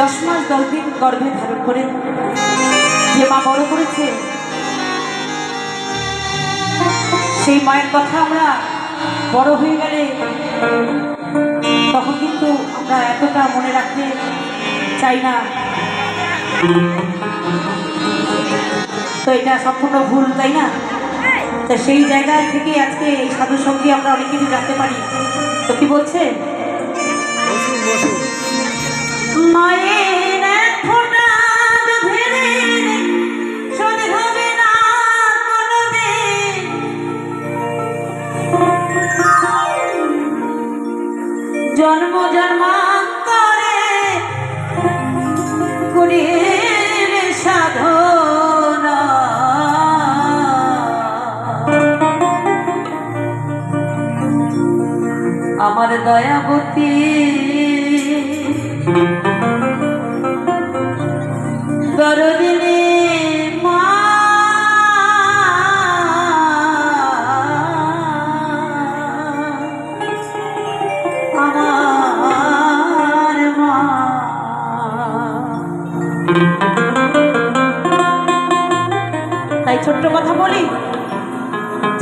দশ মাস দশ দিন গর্ভে ধারণ করে যে মা বড় করেছে, সেই মায়ের কথা আমরা বড় হয়ে গেলে তখন কিন্তু আমরা এতটা মনে রাখতে চাই না। তো এটা সম্পূর্ণ ভুল, তাই না? তো সেই জায়গা থেকে আজকে এই সাধু সঙ্গী আমরা অনেক কিছু জানতে পারি। তো কি বলছে? জন্ম জন্মান্তরে কুড়ির সাধনা। আমার দয়াবতী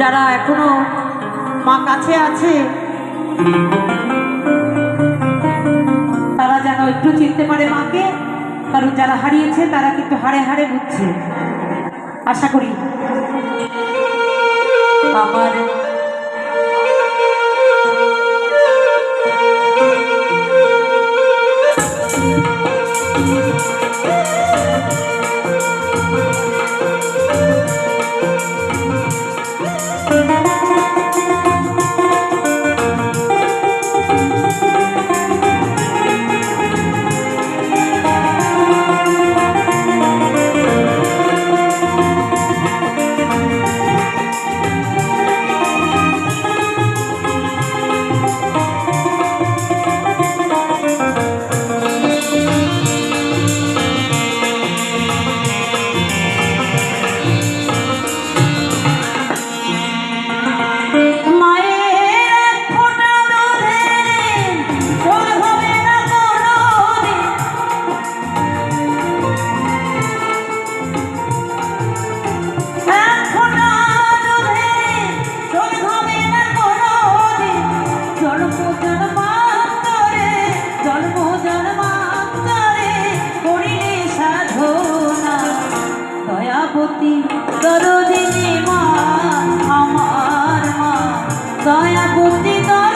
যারা এখনও মা কাছে আছে, তারা যেন একটু চিনতে পারে মাকে, কারণ যারা হারিয়েছে তারা কিন্তু হারে হারে বুঝছে। আশা করি। আমার gustito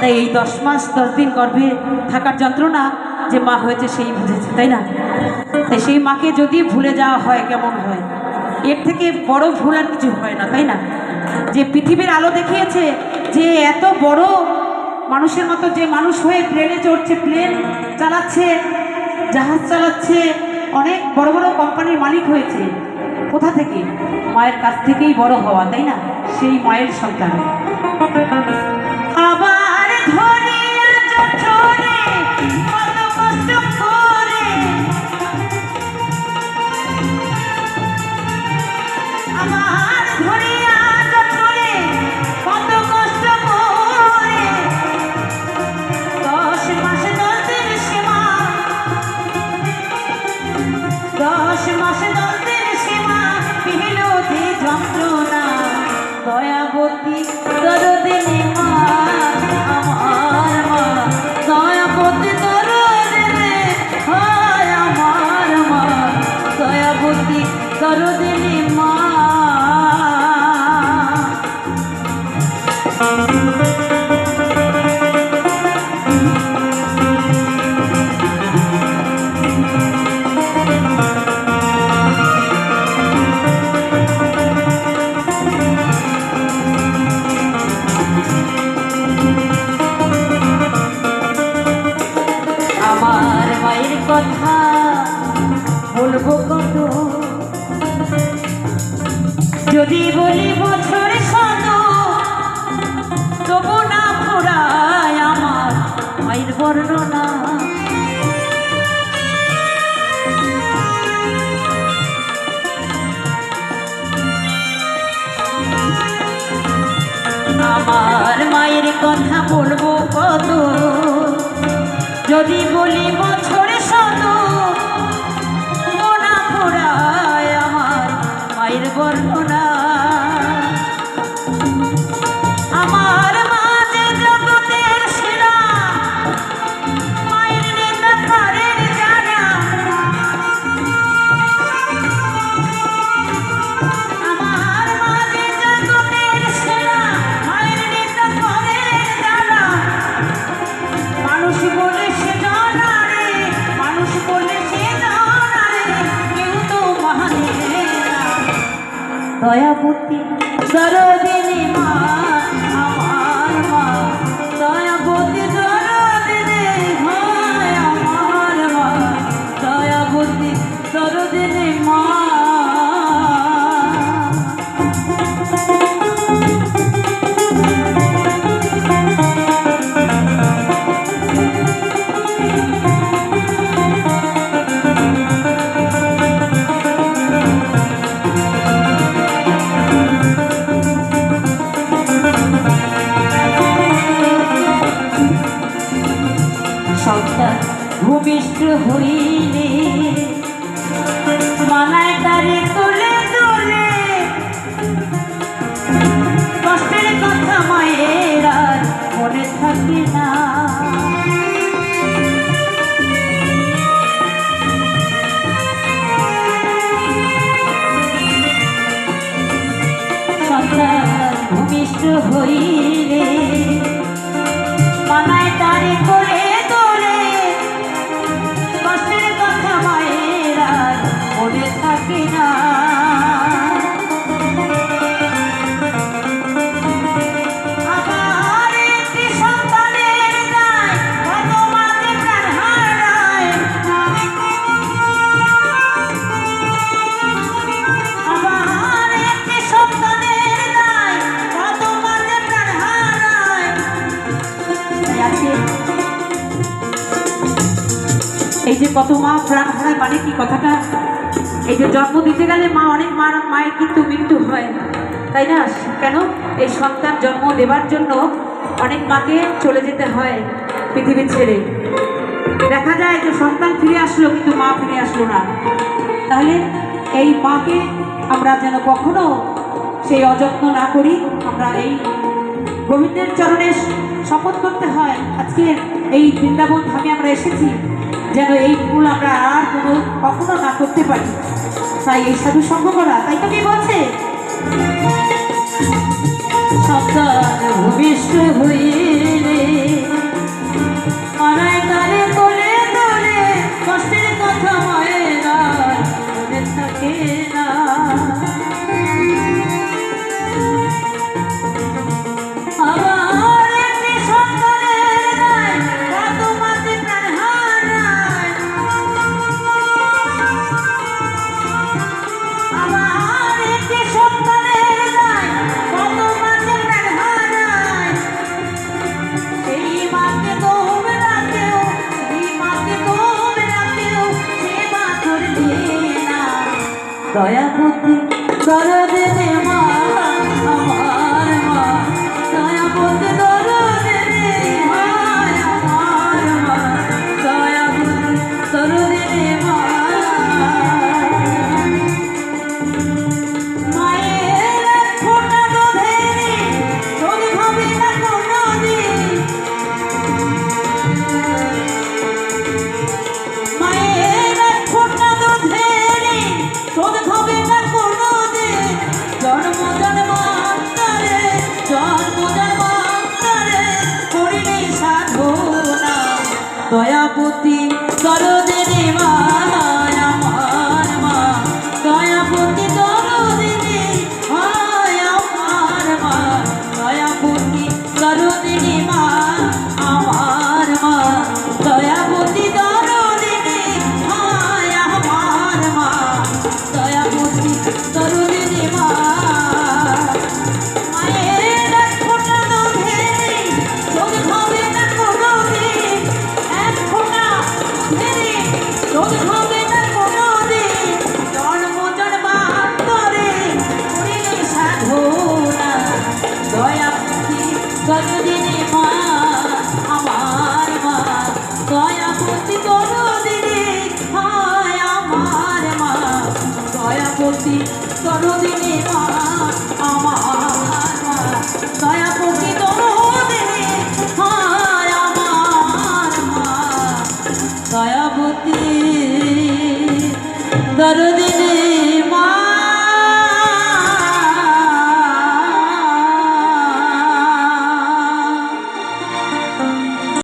তাই এই দশ মাস, দশ দিন গর্ভে থাকার যন্ত্রণা যে মা হয়েছে সেই বুঝেছে, তাই না? তাই সেই মাকে যদি ভুলে যাওয়া হয়, কেমন হয়? এর থেকে বড় ভুল আর কিছু হয় না, তাই না? যে পৃথিবীর আলো দেখিয়েছে যে এত বড় মানুষের মতো যে মানুষ হয়ে প্লেনে চড়ছে, প্লেন চালাচ্ছে, জাহাজ চালাচ্ছে, অনেক বড় বড় কোম্পানির মালিক হয়েছে, কোথা থেকে? মায়ের কাছ থেকেই বড় হওয়া, তাই না? সেই মায়ের সন্তান। come. বর্ণনা। আমার মায়ের কথা বলব কত? যদি বলি বছরে শত, মোনা পোড়ায় আমার মায়ের বর্ণনা। দয়াবতী সরদিনী মা সন্তান ভূমিষ্ঠ হইলে মানায় তারে তোলে তোলে। কষ্টের কথা মায়ের আর মনে থাকে না। ভূমিষ্ঠ হইলে মানায় তারে করে কত মা প্রাণ হারায় মানে কি কথাটা? এই যে জন্ম দিতে গেলে মা অনেক মা মায়ের কিন্তু মৃত্যু হয়। তাই না? কেন? এই সন্তান জন্ম দেবার জন্য অনেক মাকে চলে যেতে হয় পৃথিবী ছেড়ে। দেখা যায় যে সন্তান ফিরে আসলো, কিন্তু মা ফিরে আসলো না। তাহলে এই মাকে আমরা যেন কখনো সেই অযত্ন না করি, আমরা এই গোবিন্দের চরণে শপথ করতে হয়। আজকে এই বৃন্দাবন ধামে আমরা এসেছি। যেন এই ভুল আমরা আর কোনো, কখনো না করতে পারি। তাই এই সাধু সঙ্গ করা তাই তো কি বলছে? কষ্টের কথা দয়াপতি দয়া দেবে মা আমার মা। দয়াপতি দয়া করদিনে আমার